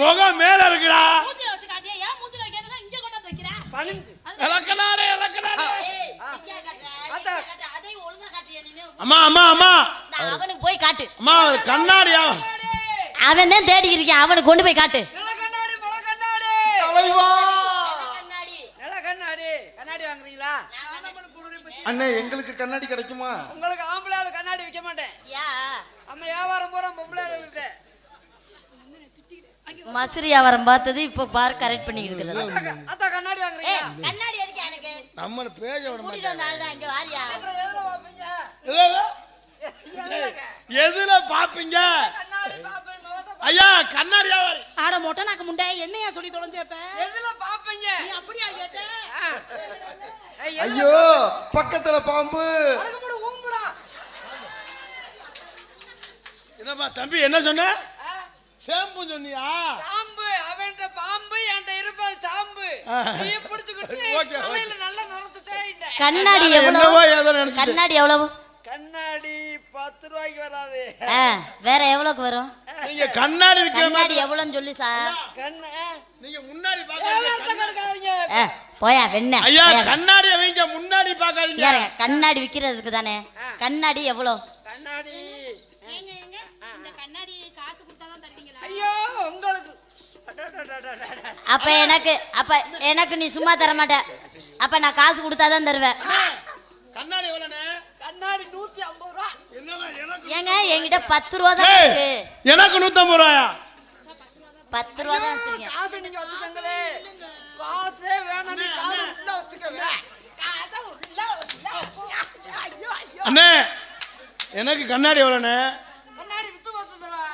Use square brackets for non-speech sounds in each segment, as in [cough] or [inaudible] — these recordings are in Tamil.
முகம் மேல இருக்குடா. மூஞ்சில வச்சு காட்டியா ஏன் மூஞ்சில வைக்கிறதா இங்க கொண்டு வந்து வைக்கிற நீனு? அம்மா அம்மா அம்மா. அவனுக்கு போய் காட்டு. அம்மா கண்ணாடியா அவன் தான் தேடி இருக்கான். அவனுக்கு கொண்டு போய் காட்டு. தலைவா. கண்ணாடி. வாங்குறீங்களா? அண்ணே எங்களுக்கு கண்ணாடி கிடைக்குமா? உங்களுக்கு ஆம்பளை கண்ணாடி விற்க மாட்டேன். யா. நம்ம வியாபாரம் பூரா பொம்பளை மசுரி வியாபாரம் பார்த்தது இப்போ பாரு கரெக்ட் பண்ணிக்கிட்டு இருக்கிறது அத்தா கண்ணாடி ஏய் வாங்குறீங்களா கண்ணாடி எதுக்கு எனக்கு? நம்ம பேஜ விட கூட்டிட்டு வந்த ஆள் தான் இங்க வாரியா? அப்புறம் எதுல பாப்பீங்க கண்ணாடி ஐயா கண்ணாடியா வரு. ஆட மொட்டை நாக்கு முண்டை என்னையா சொல்லி தொலைஞ்சப்ப எதுல பார்ப்பீங்க? நீ அப்படியா கேட்ட? ஐயோ பக்கத்துல பாம்பு. என்னப்பா தம்பி என்ன சொன்ன? சேம்பு சொன்னியா? சாம்பு. அவன்கிட்ட பாம்பு என்கிட்ட இருப்பது சாம்பு. நீ பிடிச்சுக்கிட்டு. [laughs] தலையில நல்ல நிறத்தை தேடிட்ட கண்ணாடி என்னவோ எவ்வளவு கண்ணாடி எவ்வளவு? கண்ணாடி பத்து ரூபாய்க்கு வராது. வேற எவ்வளவுக்கு வரும்? நீங்க கண்ணாடி விக்கிற கண்ணாடி மாதிரி எவ்வளவுன்னு சொல்லு சார். கண்ணு நீங்க முன்னாடி பாக்காதீங்க போயா வெண்ண ஐயா போயா. கண்ணாடிய வைங்க முன்னாடி பாக்காதீங்க கண்ணாடி விக்கிறதுக்கு தானே? கண்ணாடி எவ்வளவு? கண்ணாடி ஏங்க ஏங்க இந்த கண்ணாடி காசு கொடுத்தாதான் தருவீங்களா ஐயோ உங்களுக்கு. அப்ப எனக்கு அப்ப எனக்கு நீ சும்மா தர மாட்ட அப்ப நான் காசு கொடுத்தாதான் தருவேன். கண்ணாடி எவ்வளவுண்ணே கண்ணாடி நூத்தி ஐம்பது ரூபா. ஏங்க என்கிட்ட பத்து ரூபா தான் இருக்கு. எனக்கு நூத்தம்பது ரூபாயா? பத்து ரூபா தான் வச்சிருக்கேன். காது நீங்க வச்சுக்கங்களே. காசே வேணாம் நீ காது உள்ள வச்சுக்கங்க அண்ணே எனக்கு கண்ணாடி எவ்வளவுண்ணே கண்ணாடி வித்து வச்சுதுடா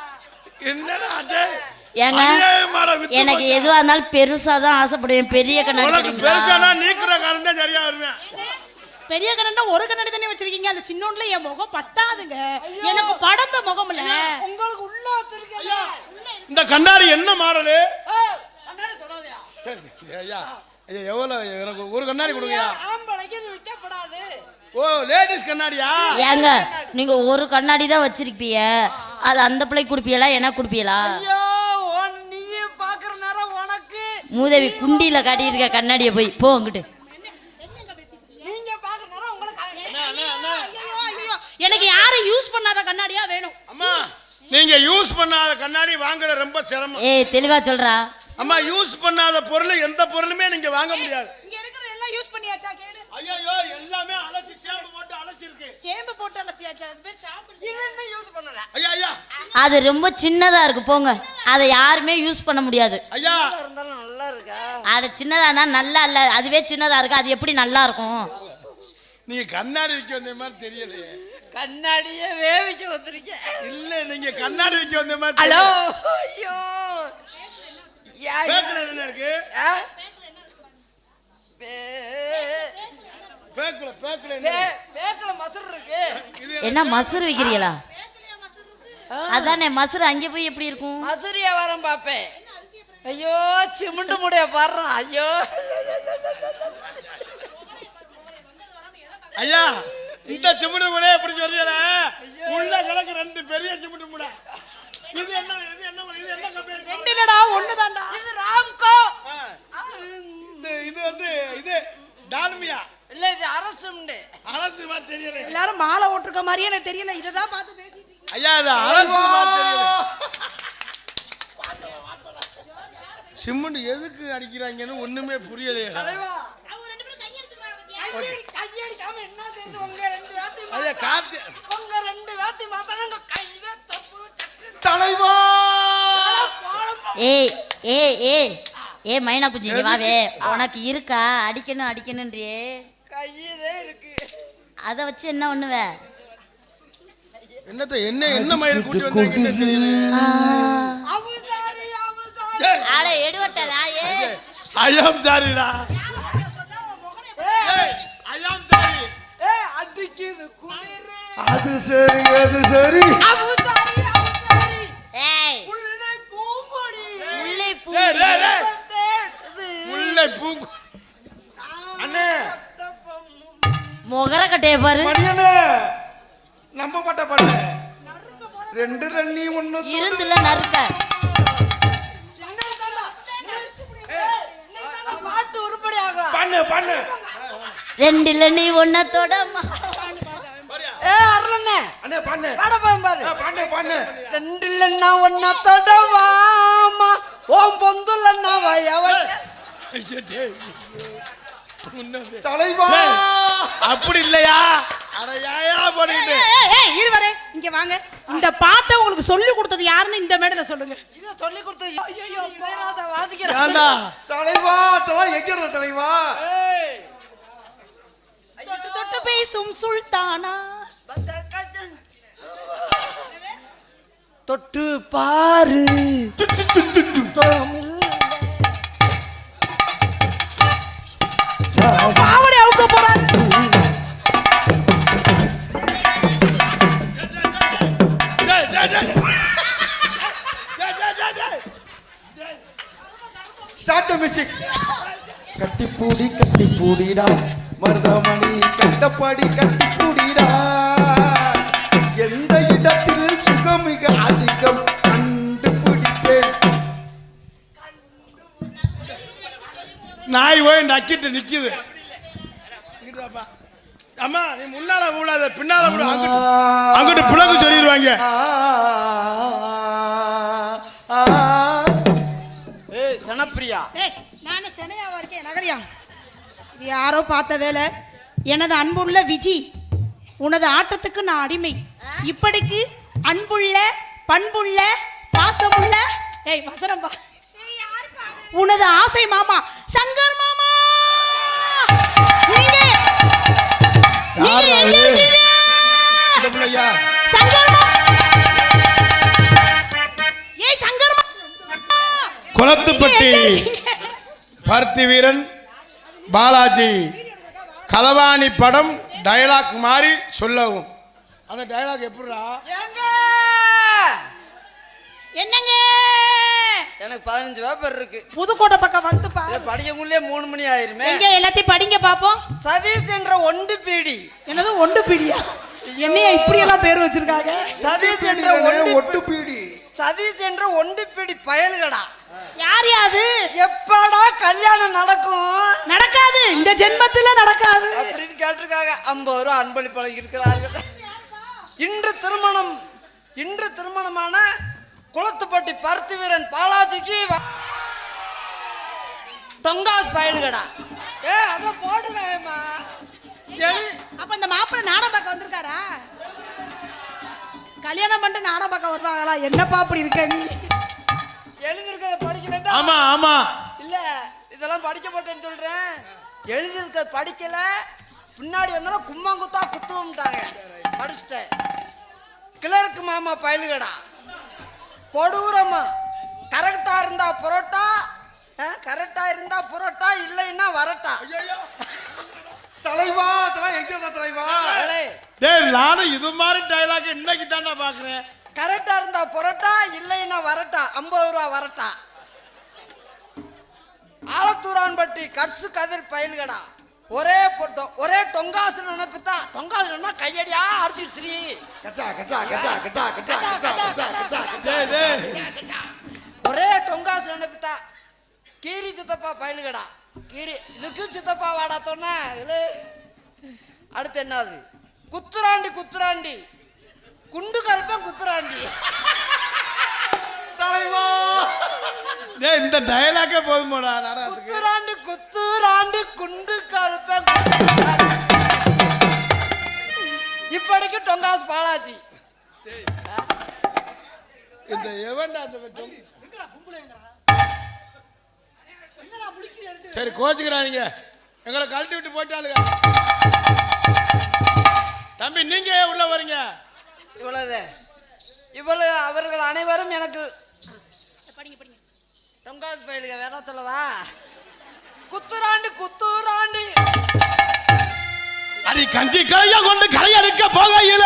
என்னடா அது ஏங்க எனக்கு? எதுவா இருந்தாலும் பெருசா தான் ஆசைப்படுவேன் பெரிய கண்ணாடி சரியா வருவேன் பெரிய கண்ணாடி ஒரு கண்ணாடி தானே வச்சிருக்கீங்க? அந்த சின்னோன்ல என் முகம் பத்தாதுங்க. எனக்கு படந்த முகம்ல. உங்களுக்கு உள்ள இந்த கண்ணாடி என்ன மாடலு? கண்ணாடி தொடாதயா? சரி சரி, ஐயா ஐயா எவ்வளவு எனக்கு ஒரு கண்ணாடி கொடுங்க ஆம்பளைக்கு இது விற்கப்படாது ஓ லேடிஸ் கண்ணாடியா? ஏங்க நீங்க ஒரு கண்ணாடி தான் வச்சிருப்பீங்க. அது அந்த பிள்ளைக்கு கொடுப்பீங்களா எனக்கு கொடுப்பீங்களா ஐயோ உன் நீயும் பாக்குற நேரம் உனக்கு. மூதேவி குண்டியில காட்டியிருக்க கண்ணாடியை போய் போ அங்கிட்டு. நீங்க பாக்குற நேரம் உங்களுக்கு அண்ணா, அண்ணா, அண்ணா. ஐயோ, ஐயோ, எனக்கு யாரும் யூஸ் பண்ணாத கண்ணாடியா வேணும். அம்மா நீங்க யூஸ் பண்ணாத கண்ணாடி வாங்குற ரொம்ப சிரமம். ஏய் தெளிவா சொல்றா. அம்மா யூஸ் பண்ணாத பொருள் எந்த பொருளுமே நீங்க வாங்க முடியாது. இங்க இருக்கிறது எல்லாம் யூஸ் பண்ணியாச்சா? கேளு. ஐயோ எல்லாமே அலசி சேம்பு போட்டு அலசி இருக்கு சேம்பு போட்டு அலசியாச்சா அது பேர் ஷாம்பு என்ன யூஸ் பண்ணல? ஐயா ஐயா. அது ரொம்ப சின்னதா இருக்கு போங்க. அதை யாருமே யூஸ் பண்ண முடியாது. ஐயா. இருந்தாலும் நல்லா இருக்கா? அது சின்னதா இருந்தா நல்லா இல்ல அதுவே சின்னதா இருக்கு? அது எப்படி நல்லா இருக்கும்? நீங்க கண்ணாடி விற்க வந்த மாதிரி தெரியலையே. கண்ணாடியே வேவிக்க வந்திருக்கேன். இல்ல நீங்க கண்ணாடி விற்க வந்த மாதிரி ஹலோ தெரியல. ஐயோ. என்ன இருக்கு? பேக்குல பேக்குல? பேக்குல மசர் இருக்கு. இது என்ன மசுறு விக்கிறீங்களா? அதானே மசுறு அங்கே போய் எப்படி இருக்கும்? மசூர் வியாபாரம் பாப்பேன். ஐயோ சிமெண்ட் முடிய பாடுறான் ஐயோ. ஐயா இந்த சிமெண்ட் முனை எப்படி சொல்றீல உள்ள கிடக்கு ரெண்டு பெரிய சிமெண்ட் முனை இது என்ன இது என்ன இது என்ன கம்பெனி? ரெண்டு இல்லடா ஒண்ணுதான்டா. இது ராம்கோ. இந்த இது வந்து இது டால்மியா. இல்ல இது அரசு உண்டு. அரசு மாதிரி தெரியல. எல்லாரும் மாலை ஓட்டிருக்க மாதிரியே எனக்கு தெரியல. இததான் பார்த்து பேசிட்டு இருக்கீங்க. ஐயா இது அரசு மாதிரி தெரியல. சிமெண்ட் எதுக்கு அடிக்கிறாங்கன்னு ஒண்ணுமே புரியலையே. தலைவா அவங்க ரெண்டு பேரும் கை எடுத்துக்கிறாங்க பாத்தியா? கையடி- கையடிக்காம என்ன தெரியுது? உங்க ரெண்டு வேத்தி ஐயா காத்து உங்க ரெண்டு வேத்தி மாத்தாங்க கையில தப்பு தட்டு தலைவா! ஏய் ஏய் ஏய். ஏ மைனா குஞ்சி இங்க வாவே. உனக்கு இருக்கா? அடிக்கணும் அடிக்கணுன்றியே கையிலே இருக்கு. அதை வச்சு என்ன பண்ணுவ? என்னத்த என்ன என்ன மயில் கூட்டி வந்தாங்கன்னு தெரியல ஆட எடுவட்டதா ஏ. ஐயாம் சாரிடா ஐயாம் சாரி ஏ அடிக்குது குளிரு அது சரி அது சரி. அபுதாரி கட்டைய பாரு. நம்ப மாட்ட பாட. ரெண்டு ரெண்டு ஒண்ணு இருந்துல நறுக்க. பண்ணு பண்ணு. ரெண்டுல நீ ஒன்ன தொட ஏ அருளண்ணே அண்ணே பண்ணு. வாட பாரு. பண்ணு பண்ணு. ரெண்டுல நான் ஒன்ன தொட வாமா ஓம் பொந்துல நான் வயவ தலைவா. அப்படி இல்லையா? அட ஏயா போட்டுக்கிட்டு ஏய், ஏய், இரு வரேன் இங்க வாங்க. இந்த பாட்டை உங்களுக்கு சொல்லி கொடுத்தது யாருன்னு இந்த மேடையில சொல்லுங்க. இத சொல்லி கொடுத்து ஐயோ பேராத வாதிக்கிறேன். ஏன்டா தலைவா தலை எங்க இருந்த தலைவா? ஏய். தொட்டு தொட்டு பேசும் சுல்தானா? தொட்டு பாரு. பாவடி கட்டி மருதமணி கட்டப்படி கட்டி பூடிடா எந்த இடத்தில் சுகமிக அதிகம் கண்டுபிடிப்பேன். நாய் போய் நக்கிட்டு நிக்குது. அம்மா நீ முன்னால கூடாத பின்னால கூட அங்கிட்டு அங்கிட்டு பிளக்கு சொல்லிடுவாங்க. ஏய் சனப்பிரியா. ஏய் நானே சென்னையாவா இருக்கேன் நகரியா? இது யாரோ பார்த்த வேலை. எனது அன்புள்ள விஜி உனது ஆட்டத்துக்கு நான் அடிமை. இப்படிக்கு அன்புள்ள பண்புள்ள பாசமுள்ள ஏய் வசனம் பா. உனது ஆசை மாமா சங்கர் மாமா! நீங்க நீங்க யாரா எங்க இது? இருக்கீங்க? இந்த பிள்ளையா? சங்கர் மாமா ஏய் சங்கர் மாமா குளத்துப்பட்டி நீங்க எங்க இருக்கீங்க? பருத்தி வீரன் பாலாஜி களவாணி படம் டயலாக் மாதிரி சொல்லவும். அந்த டயலாக் எப்படிடா? எங்க? என்னங்க? எனக்கு பதினஞ்சு பேப்பர் இருக்கு. புதுக்கோட்டை பக்கம் வந்து படிக்கக்குள்ளே மூணு மணி ஆயிருமே. எங்க எல்லாத்தையும் படிங்க பாப்போம். சதீஷ் என்ற ஒண்டு பீடி. என்னது ஒண்டு பிடியா? என்னையா இப்படி எல்லாம் பேர் வச்சிருக்காங்க? சதீஷ் என்ற ஒண்டு ஒட்டு பீடி? சதீஷ் என்ற ஒண்டு பீடி பயலுகடா. யார் யாது? எப்படா கல்யாணம் நடக்கும்? நடக்காது. இந்த ஜென்மத்துல நடக்காது. அப்படின்னு கேட்டிருக்காங்க. ஐம்பது ரூபா அன்பளிப்பாளர் இருக்கிறார்கள். இன்று திருமணம் இன்று திருமணமான குளத்துப்பட்டி பருத்தி வீரன் பாலாஜிக்கு டொங்காஸ் பயலுகடா. ஏ அத போடுறாயம்மா அப்ப இந்த மாப்பிள்ளை நாடகம் பார்க்க வந்திருக்காரா? கல்யாணம் பண்ணிட்டு நாடகம் பார்க்க வருவாங்களா? என்னப்பா அப்படி இருக்க நீ? எழுதிருக்கிறத படிக்கலடா ஆமா ஆமா. இல்ல இதெல்லாம் படிக்க மாட்டேன்னு சொல்றேன். எழுதிருக்கிறத படிக்கல. பின்னாடி வந்தாலும் கும்மாங்குத்தா குத்துவோம்ட்டாங்க. படிச்சுட்டேன். கிளர்க்கு மாமா பயலுகடா. கொடூரமா. கரெக்டா இருந்தா புரோட்டா. கரெக்டா இருந்தா புரோட்டா இல்லைன்னா வரட்டா. தலைவா தலை எங்க தலைவா? டேய் நானும் இது மாதிரி டயலாக் இன்னைக்கு தானே பாக்குறேன். கரெக்டா இருந்தா புரோட்டா இல்லைன்னா வரட்டா. ஐம்பது ரூபா வரட்டா. ஆலத்தூரான்பட்டி கர்சு கதிர் பயலுகடா ஒரே ஒரே டொங்காசு நினைப்பு தான் டொங்காசுனா கையடியா அடிச்சுட்டு திரி கச்சா கச்சா கச்சா கச்சா கச்சா கச்சா கச்சா கச்சா கச்சா டேய் டேய் ஒரே டொங்காசு நினைப்பு தான் கீரி சித்தப்பா பயலுகடா கீரி இதுக்கு சித்தப்பா வாடா சொன்ன இல்லு. அடுத்து என்னது குத்துராண்டி குத்துராண்டி குண்டு கருப்பன் குத்துராண்டி தலைவா இந்த டயலாக்கே போதுமாடா குத்துராண்டி குத்துராண்டி குண்டு கருப்பன் இப்படிக்கு டொங்காஸ் பாலாஜி. இந்த எவன்டா அந்த? சரி கோச்சுக்கிறாங்க எங்களை கழட்டி விட்டு போயிட்டாளுங்க. தம்பி நீங்க உள்ள வரீங்க? இவ்வளவு இவ்வளவு அவர்கள் அனைவரும் எனக்கு டொங்காஸ் பயிலுக வேணா சொல்லவா? குத்துராண்டி குத்துராண்டி அடி கஞ்சி கலையா கொண்டு கலையடிக்க போகையில.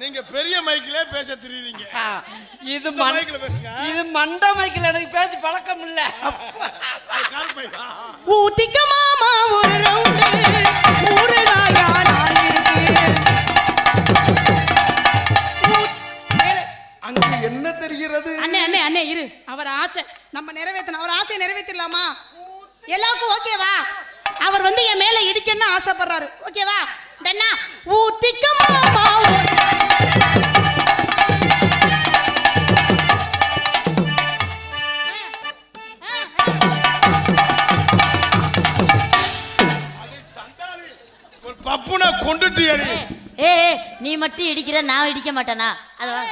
நீங்க பெரிய மைக்கிலே பேச தெரியுறீங்க. இது மைக்ல பேசுங்க. இது மண்ட மைக்கில் எனக்கு பேச்சு பழக்கம் இல்ல? ஊத்திக்க மாமா ஒரு ரவுண்டு தெரிகிறது அண்ணே அண்ணே அண்ணே இரு. அவர் ஆசை. நம்ம நிறைவேற்றணும் அவர் ஆசையை நிறைவேற்றிடலாமா எல்லாருக்கும் ஓகேவா அவர் வந்து என் மேல இடிக்கணும்னு ஆசைப்படுறாரு. ஓகேவா டன்னா ஊத்திக்க மாமா ஒரு- சண்டாளி. ஒரு பப்புனா கொண்டுட்டு ஏ நீ மட்டும் இடிக்கிற நான் இடிக்க மாட்டேனா? அத வா.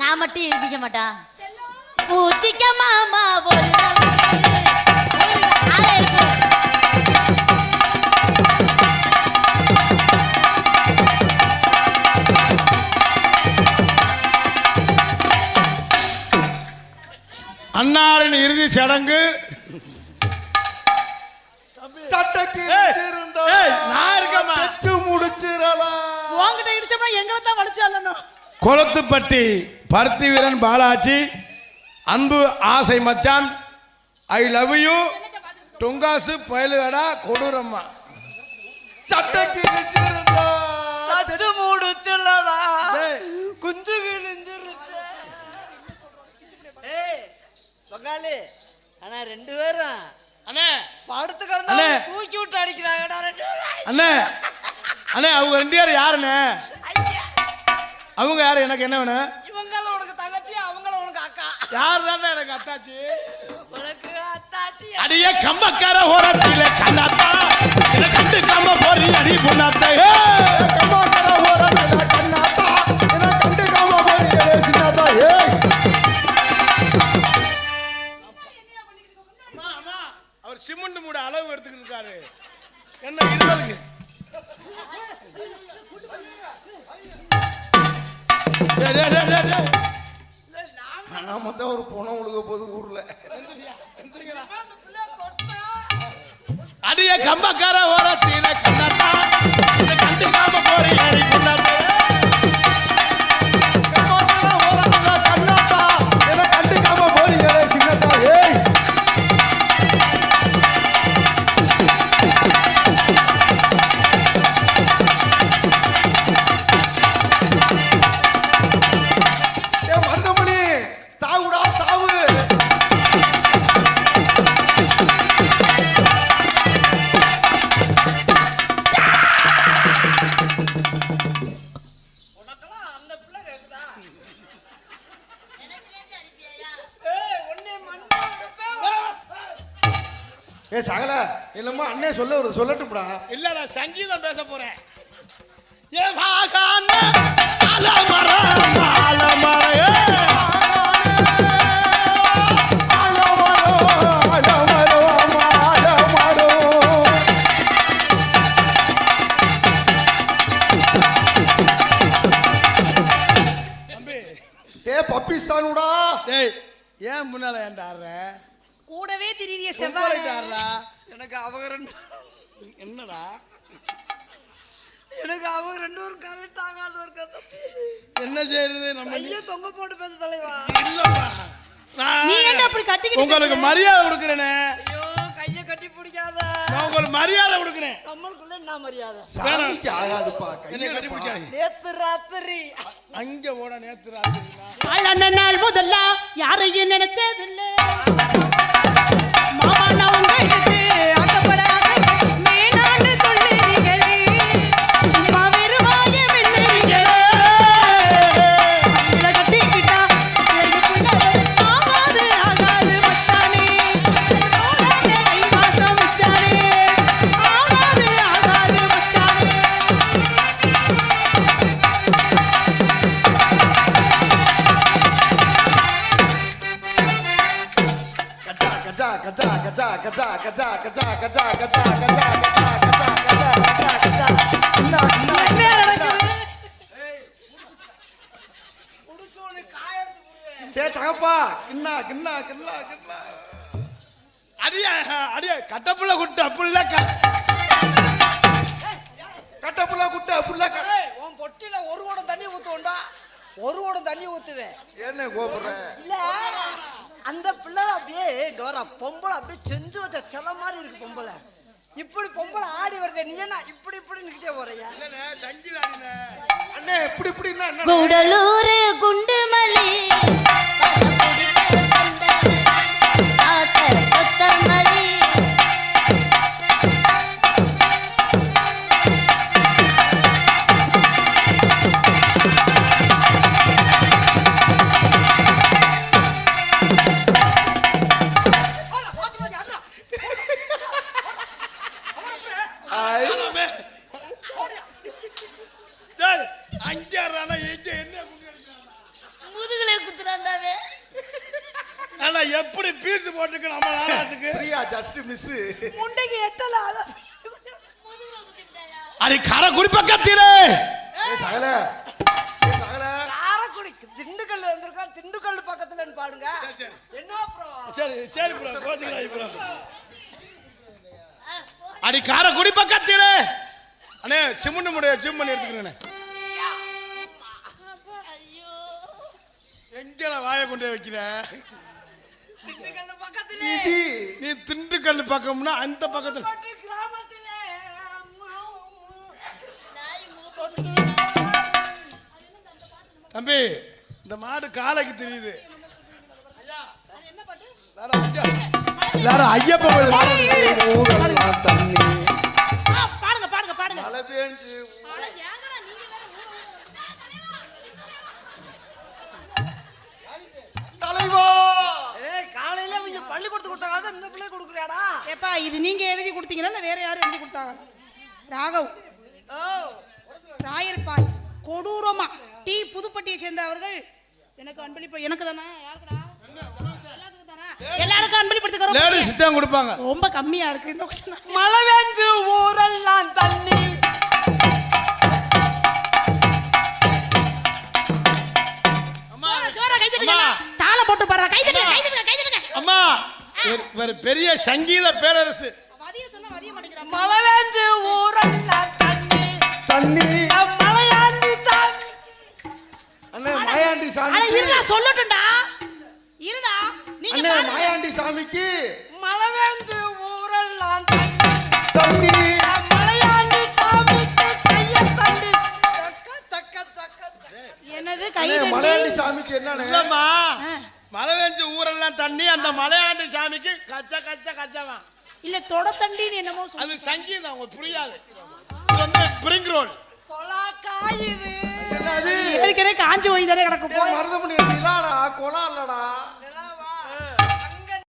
நான் மட்டும் எழுதிக்க மாட்டான். ஊத்திக்க மாமா ஒரு அன்னாரின் இறுதி சடங்கு. சட்டைக்கு நான் இருக்கமா முடிச்சிடலாம். உங்ககிட்ட இடிச்சப்ப எங்களை தான் வடிச்சாலும் கொளத்துப்பட்டி பருத்தி வீரன் பாலாஜி அன்பு ஆசை மச்சான் ஐ லவ் யூ. டொங்காசு பயலுகடா கொடூரம்மா. சட்டைக்கு தச்சு மூடுத்துலடா ஏய் பங்காளி ஆனா ரெண்டு பேரும். அண்ணே. படுத்து. கிடந்தா தூக்கி விட்டு அடிக்கிறாங்கடா ரெண்டு பேரும். அண்ணே. அண்ணே அவங்க ரெண்டு பேரும் யாருண்ணே? அவங்க யாரு? எனக்கு என்ன வேணும்? இவங்கள உனக்கு தங்கச்சி அவங்கள உனக்கு அக்கா. யார் தானே எனக்கு அத்தாச்சி? உனக்கு அத்தாச்சி. அடியே கம்பக்கார ஓரத்தில கண்ணாத்தா. என்ன கண்டுக்காம போறீ அடி பொண்ணாத்தா. கம்மாக்கர ஓரத்துல கண்ணாத்தா. என்ன கண்டுக்காம போறீங்களே சின்னதா ஏய் அம்மா, அம்மா, அவர் சிமெண்ட் மூட அளவு எடுத்துக்கிட்டு இருக்காரு. என்ன இருபதுக்கு? நாம தான் ஒரு பணம் உழுக போது ஊர்ல. அடியே கம்பக்கார ஓரத்தில இல்லம்மா அண்ணே சொல்ல ஒரு சொல்லட்டும்டா. இல்ல நான் சங்கீதம் பேச போறேன். ஏ பாகான அலமர அலமர பாகிஸ்தானுடா ஏன் முன்னால ஏன்டா கூடவே திரிய செவ்வாய் எனக்கு அவங்க ரெண்டு என்னடா? எனக்கு அவங்க ரெண்டு பேரும் கரெக்ட் ஆகாத ஒரு கதை. என்ன செய்யறது நம்ம ஐயோ தொங்க போட்டு பேச தலைவா. இல்லப்பா. நான் நீ என்ன அப்படி கட்டிக்கிட்டு உங்களுக்கு? மரியாதை கொடுக்குறேனே. ஐயோ கைய கட்டி பிடிக்காத. நான் உங்களுக்கு மரியாதை கொடுக்குறேன். நம்மளுக்குள்ள என்ன மரியாதை? சாமிக்கு ஆகாதுப்பா. என்னை கட்டி பிடிக்காது நேத்து ராத்திரி. அங்க ஓட நேத்து ராத்திரிங்களா ஆளான நாள் முதல்ல யாரையும் நினைச்சதில்ல தகப்பா கிண்ணா கிண்ணா கிண்ணா கிண்ணா. அடியா அடியா கட்டப்புள்ள குட்டு அப்படில கட்டப்புள்ள குட்ட ஏய், உன் பொட்ட தொட்டில ஒரு குடம் தண்ணி ஊத்துவோண்டா ஒரு குடம் தண்ணி ஊத்துவேன். என்ன கோபுற இல்ல அந்த பிள்ளை அப்படியே கௌரா பொம்பளை அப்படியே செஞ்சு வச்ச சில மாதிரி இருக்கு பொம்பளை. இப்படி பொம்பளை ஆடி வருதே. நீ என்ன இப்படி இப்படி நிக்கிட்டே போறியா? அண்ணே இப்படி என்ன கூடலூர் குண்டுமல்லி. எப்படி பீஸ் போட்டுருக்கு நம்ம நாடகத்துக்கு பிரியா ஜஸ்ட் மிஸ் முண்டைக்கு எட்டல அதான் அடி கரை குடிப்பக்கத்திலே சகல. ஏ சகல. காரக்குடி திண்டுக்கல் வந்திருக்கா திண்டுக்கல் பக்கத்துல பாடுங்க. என்ன அப்புறம் சரி சரி ப்ரோ கோச்சுக்கலாம் ப்ரோ அடி கார குடி பக்கத்திலே. அண்ணே சிமெண்ட் முடைய ஜூம் பண்ணி எடுத்துக்கிறேன். எங்கட வாயை கொண்டு போய் வைக்கிற? திண்டுக்கல் பக்கத்துல இது நீ திண்டுக்கல் பக்கம்னா அந்த பக்கத்துல. தம்பி இந்த மாடு காலைக்கு தெரியுது. எல்லாரும் ஐயப்ப பாடுங்க பாடுங்க பாடுங்க. மழை பேஞ்சு தலைவா! பள்ளிக்கூடத்துக்கு கொடுத்தாங்க இந்த பிள்ளை கொடுக்குறியாடா? ஏப்பா இது நீங்க எழுதி கொடுத்தீங்களா இல்ல வேற யாரும் எழுதி கொடுத்தாங்க ராகவ். ஓ. Royal boys. கொடூரமா. டி புதுப்பட்டியை சேர்ந்தவர்கள் எனக்கு அன்பளிப்பு எனக்கு தானே? யாருக்குடா? எல்லாருக்கும் அன்பளிப்படுத்துக்கிறோம் லேடிஸ் தான் கொடுப்பாங்க. ரொம்ப கம்மியா இருக்கு question. மழை பெஞ்சு ஊரெல்லாம் தண்ணி. தாளம் போட்டு பாரு கை தட்டுங்க கை தட்டுங்க கை தட்டுங்க. அம்மா ஒரு- பெரிய சங்கீத பேரரசு. வதிய சொன்னா வதிய மாட்டேங்கிறான் மழை பெஞ்சு ஊரெல்லாம் தண்ணி. தண்ணி. மலையாண்டி தண்ணி அண்ணே மாயாண்டி அட சாமி இருடா சொல்லட்டும்டா. இருடா நீங்க அண்ணே. மாயாண்டி சாமிக்கு. மழை பெஞ்சு ஊரெல்லாம் தண்ணி. மலையாண்டி சாமிக்கு கைய தண்ணி தக்க தக்க தக்க. என்னது கை அண்ணே தட்டி மலையாண்டி சாமிக்கு ஆ. மழை பெஞ்சு ஊரெல்லாம் தண்ணி அந்த மலையாண்டி சாமிக்கு கச்ச கச்ச கச்சவன் இல்ல தொட தண்டின்னு என்னமோ அது சங்கீதம் உங்களுக்கு புரியாது. வந்து பிரிங் ரோல். கொலா காயுது என்னது? ஏற்கனவே காஞ்சு போய் தானே கிடக்கு ஏ மருதமணி கொலா இல்லடா.